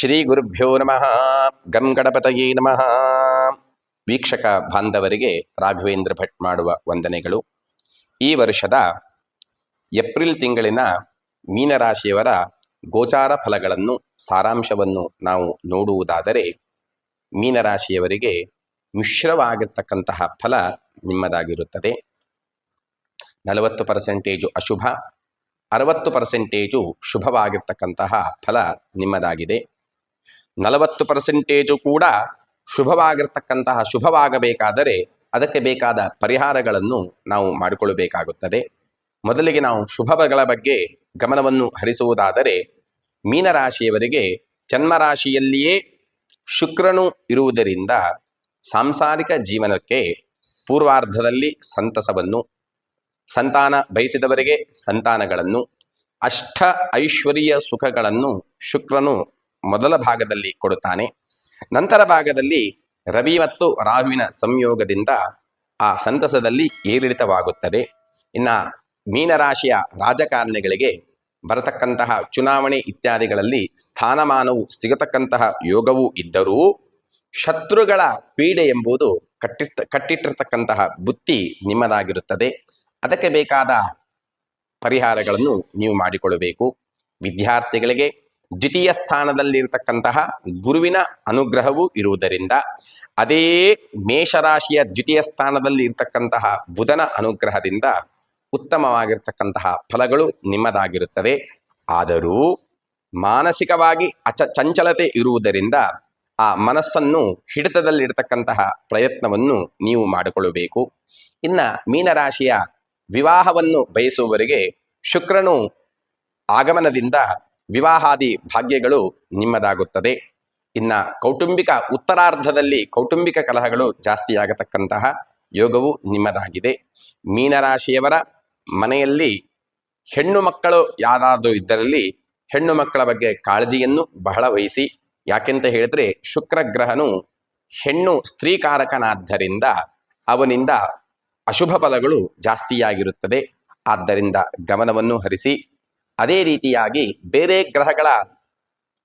ಶ್ರೀ ಗುರುಭ್ಯೋ ನಮಃ. ಗಂ ಗಣಪತಯೇ ನಮಃ. ವೀಕ್ಷಕ ಬಾಂಧವರಿಗೆ ರಾಘವೇಂದ್ರ ಭಟ್ ಮಾಡುವ ವಂದನೆಗಳು. ಈ ವರ್ಷದ ಏಪ್ರಿಲ್ ತಿಂಗಳಿನ ಮೀನರಾಶಿಯವರ ಗೋಚಾರ ಫಲಗಳನ್ನು ಸಾರಾಂಶವನ್ನು ನಾವು ನೋಡುವುದಾದರೆ, ಮೀನರಾಶಿಯವರಿಗೆ ಮಿಶ್ರವಾಗಿರ್ತಕ್ಕಂತಹ ಫಲ ನಿಮ್ಮದಾಗಿರುತ್ತದೆ. ನಲವತ್ತು ಪರ್ಸೆಂಟೇಜು ಅಶುಭ, ಅರವತ್ತು ಪರ್ಸೆಂಟೇಜು ಶುಭವಾಗಿರ್ತಕ್ಕಂತಹ ಫಲ ನಿಮ್ಮದಾಗಿದೆ. ನಲವತ್ತು ಪರ್ಸೆಂಟೇಜು ಕೂಡ ಶುಭವಾಗಿರ್ತಕ್ಕಂತಹ ಶುಭವಾಗಬೇಕಾದರೆ ಅದಕ್ಕೆ ಬೇಕಾದ ಪರಿಹಾರಗಳನ್ನು ನಾವು ಮಾಡಿಕೊಳ್ಳಬೇಕಾಗುತ್ತದೆ. ಮೊದಲಿಗೆ ನಾವು ಶುಭಗಳ ಬಗ್ಗೆ ಗಮನವನ್ನು ಹರಿಸುವುದಾದರೆ, ಮೀನರಾಶಿಯವರಿಗೆ ಜನ್ಮರಾಶಿಯಲ್ಲಿಯೇ ಶುಕ್ರನು ಇರುವುದರಿಂದ ಸಾಂಸಾರಿಕ ಜೀವನಕ್ಕೆ ಪೂರ್ವಾರ್ಧದಲ್ಲಿ ಸಂತಸವನ್ನು, ಸಂತಾನ ಬಯಸಿದವರಿಗೆ ಸಂತಾನಗಳನ್ನು, ಅಷ್ಟ ಐಶ್ವರ್ಯ ಸುಖಗಳನ್ನು ಶುಕ್ರನು ಮೊದಲ ಭಾಗದಲ್ಲಿ ಕೊಡುತ್ತಾನೆ. ನಂತರ ಭಾಗದಲ್ಲಿ ರವಿ ಮತ್ತು ರಾಹುವಿನ ಸಂಯೋಗದಿಂದ ಆ ಸಂತಸದಲ್ಲಿ ಏರಿಳಿತವಾಗುತ್ತದೆ. ಇನ್ನ ಮೀನರಾಶಿಯ ರಾಜಕಾರಣಿಗಳಿಗೆ ಬರತಕ್ಕಂತಹ ಚುನಾವಣೆ ಇತ್ಯಾದಿಗಳಲ್ಲಿ ಸ್ಥಾನಮಾನವು ಸಿಗತಕ್ಕಂತಹ ಯೋಗವೂ ಇದ್ದರೂ ಶತ್ರುಗಳ ಪೀಡೆ ಎಂಬುದು ಕಟ್ಟಿಟ್ಟ ಕಟ್ಟಿಟ್ಟಿರ್ತಕ್ಕಂತಹ ಬುತ್ತಿ ನಿಮ್ಮದಾಗಿರುತ್ತದೆ. ಅದಕ್ಕೆ ಬೇಕಾದ ಪರಿಹಾರಗಳನ್ನು ನೀವು ಮಾಡಿಕೊಳ್ಳಬೇಕು. ವಿದ್ಯಾರ್ಥಿಗಳಿಗೆ ದ್ವಿತೀಯ ಸ್ಥಾನದಲ್ಲಿರ್ತಕ್ಕಂತಹ ಗುರುವಿನ ಅನುಗ್ರಹವೂ ಇರುವುದರಿಂದ ಅದೇ ಮೇಷರಾಶಿಯ ದ್ವಿತೀಯ ಸ್ಥಾನದಲ್ಲಿ ಇರ್ತಕ್ಕಂತಹ ಬುಧನ ಅನುಗ್ರಹದಿಂದ ಉತ್ತಮವಾಗಿರ್ತಕ್ಕಂತಹ ಫಲಗಳು ನಿಮ್ಮದಾಗಿರುತ್ತದೆ ಆದರೂ ಮಾನಸಿಕವಾಗಿ ಅಚ ಚಂಚಲತೆ ಇರುವುದರಿಂದ ಆ ಮನಸ್ಸನ್ನು ಹಿಡಿತದಲ್ಲಿರ್ತಕ್ಕಂತಹ ಪ್ರಯತ್ನವನ್ನು ನೀವು ಮಾಡಿಕೊಳ್ಳಬೇಕು. ಇನ್ನ ಮೀನರಾಶಿಯ ವಿವಾಹವನ್ನು ಬಯಸುವವರಿಗೆ ಶುಕ್ರನು ಆಗಮನದಿಂದ ವಿವಾಹಾದಿ ಭಾಗ್ಯಗಳು ನಿಮ್ಮದಾಗುತ್ತದೆ. ಇನ್ನ ಕೌಟುಂಬಿಕ ಉತ್ತರಾರ್ಧದಲ್ಲಿ ಕೌಟುಂಬಿಕ ಕಲಹಗಳು ಜಾಸ್ತಿ ಆಗತಕ್ಕಂತಹ ಯೋಗವು ನಿಮ್ಮದಾಗಿದೆ. ಮೀನರಾಶಿಯವರ ಮನೆಯಲ್ಲಿ ಹೆಣ್ಣು ಮಕ್ಕಳು ಯಾರಾದರೂ ಇದ್ದರಲ್ಲಿ ಹೆಣ್ಣು ಮಕ್ಕಳ ಬಗ್ಗೆ ಕಾಳಜಿಯನ್ನು ಬಹಳ ವಹಿಸಿ. ಯಾಕೆಂತ ಹೇಳಿದ್ರೆ ಶುಕ್ರ ಗ್ರಹನು ಹೆಣ್ಣು ಸ್ತ್ರೀಕಾರಕನಾದ್ದರಿಂದ ಅವನಿಂದ ಅಶುಭ ಫಲಗಳು ಜಾಸ್ತಿಯಾಗಿರುತ್ತದೆ. ಆದ್ದರಿಂದ ಗಮನವನ್ನು ಹರಿಸಿ ಅದೇ ರೀತಿಯಾಗಿ ಬೇರೆ ಗ್ರಹಗಳ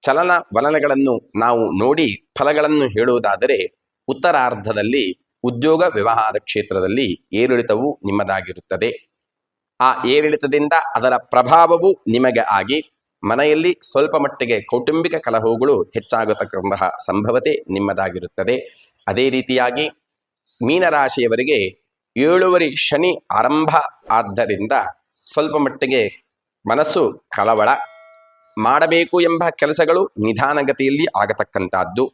ಚಲನ ವಲನಗಳನ್ನು ನಾವು ನೋಡಿ ಫಲಗಳನ್ನು ಹೇಳುವುದಾದರೆ ಉತ್ತರಾರ್ಧದಲ್ಲಿ ಉದ್ಯೋಗ ವ್ಯವಹಾರ ಕ್ಷೇತ್ರದಲ್ಲಿ ಏರಿಳಿತವು ನಿಮ್ಮದಾಗಿರುತ್ತದೆ. ಆ ಏರಿಳಿತದಿಂದ ಅದರ ಪ್ರಭಾವವು ನಿಮಗೆ ಆಗಿ ಮನೆಯಲ್ಲಿ ಸ್ವಲ್ಪ ಮಟ್ಟಿಗೆ ಕೌಟುಂಬಿಕ ಕಲಹಗಳು ಹೆಚ್ಚಾಗತಕ್ಕಂತಹ ಸಂಭವತೆ ನಿಮ್ಮದಾಗಿರುತ್ತದೆ. ಅದೇ ರೀತಿಯಾಗಿ ಮೀನರಾಶಿಯವರಿಗೆ ಏಳುವರಿ ಶನಿ ಆರಂಭ ಆದ್ದರಿಂದ ಸ್ವಲ್ಪ ಮಟ್ಟಿಗೆ ಮನಸ್ಸು ಕಳವಳ ಮಾಡಬೇಕು ಎಂಬ ಕೆಲಸಗಳು ನಿಧಾನಗತಿಯಲ್ಲಿ ಆಗತಕ್ಕಂತಹದ್ದು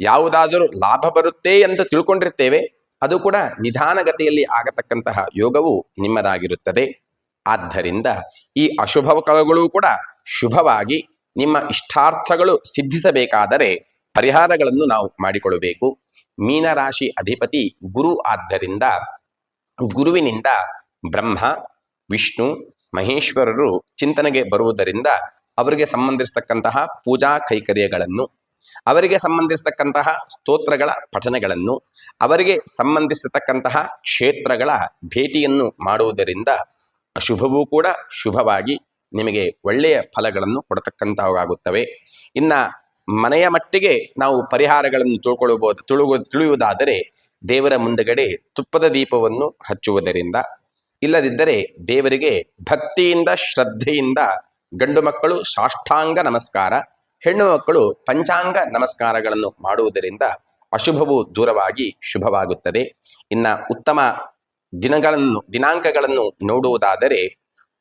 ಯಾವುದಾದರೂ ಲಾಭ ಬರುತ್ತೆ ಅಂತ ತಿಳ್ಕೊಂಡಿರ್ತೇವೆ, ಅದು ಕೂಡ ನಿಧಾನಗತಿಯಲ್ಲಿ ಆಗತಕ್ಕಂತಹ ಯೋಗವು ನಿಮ್ಮದಾಗಿರುತ್ತದೆ. ಆದ್ದರಿಂದ ಈ ಅಶುಭ ಕಲಗಳು ಕೂಡ ಶುಭವಾಗಿ ನಿಮ್ಮ ಇಷ್ಟಾರ್ಥಗಳು ಸಿದ್ಧಿಸಬೇಕಾದರೆ ಪರಿಹಾರಗಳನ್ನು ನಾವು ಮಾಡಿಕೊಳ್ಳಬೇಕು. ಮೀನರಾಶಿ ಅಧಿಪತಿ ಗುರು ಆದ್ದರಿಂದ, ಗುರುವಿನಿಂದ ಬ್ರಹ್ಮ, ವಿಷ್ಣು ಮಹೇಶ್ವರರು ಚಿಂತನೆಗೆ ಬರುವುದರಿಂದ ಅವರಿಗೆ ಸಂಬಂಧಿಸತಕ್ಕಂತಹ ಪೂಜಾ ಕೈಕರ್ಯಗಳನ್ನು, ಅವರಿಗೆ ಸಂಬಂಧಿಸತಕ್ಕಂತಹ ಸ್ತೋತ್ರಗಳ ಪಠನೆಗಳನ್ನು, ಅವರಿಗೆ ಸಂಬಂಧಿಸತಕ್ಕಂತಹ ಕ್ಷೇತ್ರಗಳ ಭೇಟಿಯನ್ನು ಮಾಡುವುದರಿಂದ ಅಶುಭವೂ ಕೂಡ ಶುಭವಾಗಿ ನಿಮಗೆ ಒಳ್ಳೆಯ ಫಲಗಳನ್ನು ಕೊಡತಕ್ಕಂಥವಾಗುತ್ತವೆ ಇನ್ನ ಮನೆಯ ಮಟ್ಟಿಗೆ ನಾವು ಪರಿಹಾರಗಳನ್ನು ತಿಳ್ಕೊಳ್ಳಬಹುದು ತುಳು ತಿಳಿಯುವುದಾದರೆ ದೇವರ ಮುಂದಗಡೆ ತುಪ್ಪದ ದೀಪವನ್ನು ಹಚ್ಚುವುದರಿಂದ ಇಲ್ಲದಿದ್ದರೆ ದೇವರಿಗೆ ಭಕ್ತಿಯಿಂದ, ಶ್ರದ್ಧೆಯಿಂದ ಗಂಡು ಮಕ್ಕಳು ಸಾಷ್ಟಾಂಗ ನಮಸ್ಕಾರ, ಹೆಣ್ಣು ಮಕ್ಕಳು ಪಂಚಾಂಗ ನಮಸ್ಕಾರಗಳನ್ನು ಮಾಡುವುದರಿಂದ ಅಶುಭವು ದೂರವಾಗಿ ಶುಭವಾಗುತ್ತದೆ. ಇನ್ನ ಉತ್ತಮ ದಿನಗಳನ್ನು, ದಿನಾಂಕಗಳನ್ನು ನೋಡುವುದಾದರೆ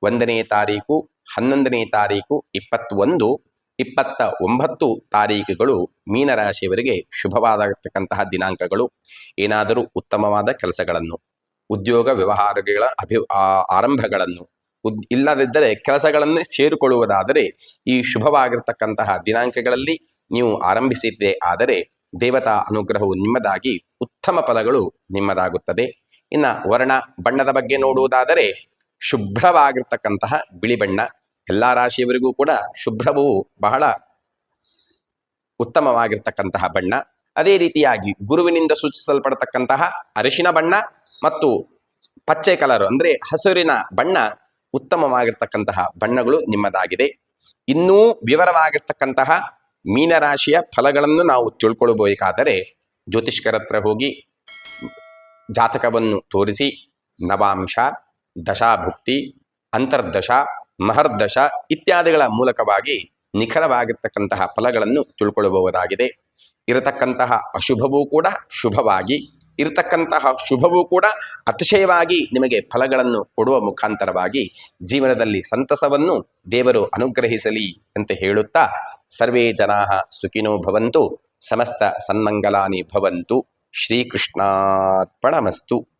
ಒಂದನೇ ತಾರೀಕು, ಹನ್ನೊಂದನೇ ತಾರೀಕು, ಇಪ್ಪತ್ತೊಂದು, ಇಪ್ಪತ್ತ ಒಂಬತ್ತು ತಾರೀಕುಗಳು ಮೀನರಾಶಿಯವರಿಗೆ ಶುಭವಾದತಕ್ಕಂತಹ ದಿನಾಂಕಗಳು. ಏನಾದರೂ ಉತ್ತಮವಾದ ಕೆಲಸಗಳನ್ನು ಉದ್ಯೋಗ ವ್ಯವಹಾರಗಳ ಅಭಿ ಆರಂಭಗಳನ್ನು. ಉದ್, ಇಲ್ಲದಿದ್ದರೆ ಕೆಲಸಗಳನ್ನು ಸೇರಿಕೊಳ್ಳುವುದಾದರೆ ಈ ಶುಭವಾಗಿರ್ತಕ್ಕಂತಹ ದಿನಾಂಕಗಳಲ್ಲಿ ನೀವು ಆರಂಭಿಸಿದ್ದೆ ಆದರೆ ದೇವತಾ ಅನುಗ್ರಹವು ನಿಮ್ಮದಾಗಿ ಉತ್ತಮ ಫಲಗಳು ನಿಮ್ಮದಾಗುತ್ತದೆ. ಇನ್ನ ವರ್ಣ ಬಣ್ಣದ ಬಗ್ಗೆ ನೋಡುವುದಾದರೆ ಶುಭ್ರವಾಗಿರ್ತಕ್ಕಂತಹ ಬಿಳಿ ಬಣ್ಣ. ಎಲ್ಲ ರಾಶಿಯವರಿಗೂ ಕೂಡ ಶುಭ್ರವು ಬಹಳ ಉತ್ತಮವಾಗಿರ್ತಕ್ಕಂತಹ ಬಣ್ಣ. ಅದೇ ರೀತಿಯಾಗಿ ಗುರುವಿನಿಂದ ಸೂಚಿಸಲ್ಪಡತಕ್ಕಂತಹ ಅರಿಶಿನ ಬಣ್ಣ ಮತ್ತು ಪಚ್ಚೆ ಕಲರ್ ಅಂದ್ರೆ ಹಸುರಿನ ಬಣ್ಣ ಉತ್ತಮವಾಗಿರ್ತಕ್ಕಂತಹ ಬಣ್ಣಗಳು ನಿಮ್ಮದಾಗಿದೆ. ಇನ್ನೂ ವಿವರವಾಗಿರ್ತಕ್ಕಂತಹ ಮೀನರಾಶಿಯ ಫಲಗಳನ್ನು ನಾವು ತಿಳ್ಕೊಳ್ಬೇಕಾದರೆ ಜ್ಯೋತಿಷ್ಕರ ಹತ್ರ ಹೋಗಿ ಜಾತಕವನ್ನು ತೋರಿಸಿ, ನವಾಂಶ, ದಶಾಭುಕ್ತಿ, ಅಂತರ್ದಶ, ಮಹರ್ದಶ ಇತ್ಯಾದಿಗಳ ಮೂಲಕವಾಗಿ ನಿಖರವಾಗಿರ್ತಕ್ಕಂತಹ ಫಲಗಳನ್ನು ತಿಳ್ಕೊಳ್ಳಬಹುದಾಗಿದೆ ಇರತಕ್ಕಂತಹ ಅಶುಭವೂ ಕೂಡ ಶುಭವಾಗಿ, ಇರತಕ್ಕಂತಹ ಶುಭವೂ ಕೂಡ ಅತಿಶಯವಾಗಿ ನಿಮಗೆ ಫಲಗಳನ್ನು ಕೊಡುವ ಮುಖಾಂತರವಾಗಿ ಜೀವನದಲ್ಲಿ ಸಂತಸವನ್ನು ದೇವರು ಅನುಗ್ರಹಿಸಲಿ ಅಂತ ಹೇಳುತ್ತಾ, ಸರ್ವೇ ಜನಾ ಸುಖಿನೋ ಭವಂತು, ಸಮಸ್ತ ಸನ್ಮಂಗಲಾನಿ ಭವಂತು, ಶ್ರೀಕೃಷ್ಣಾರ್ಪಣಮಸ್ತು.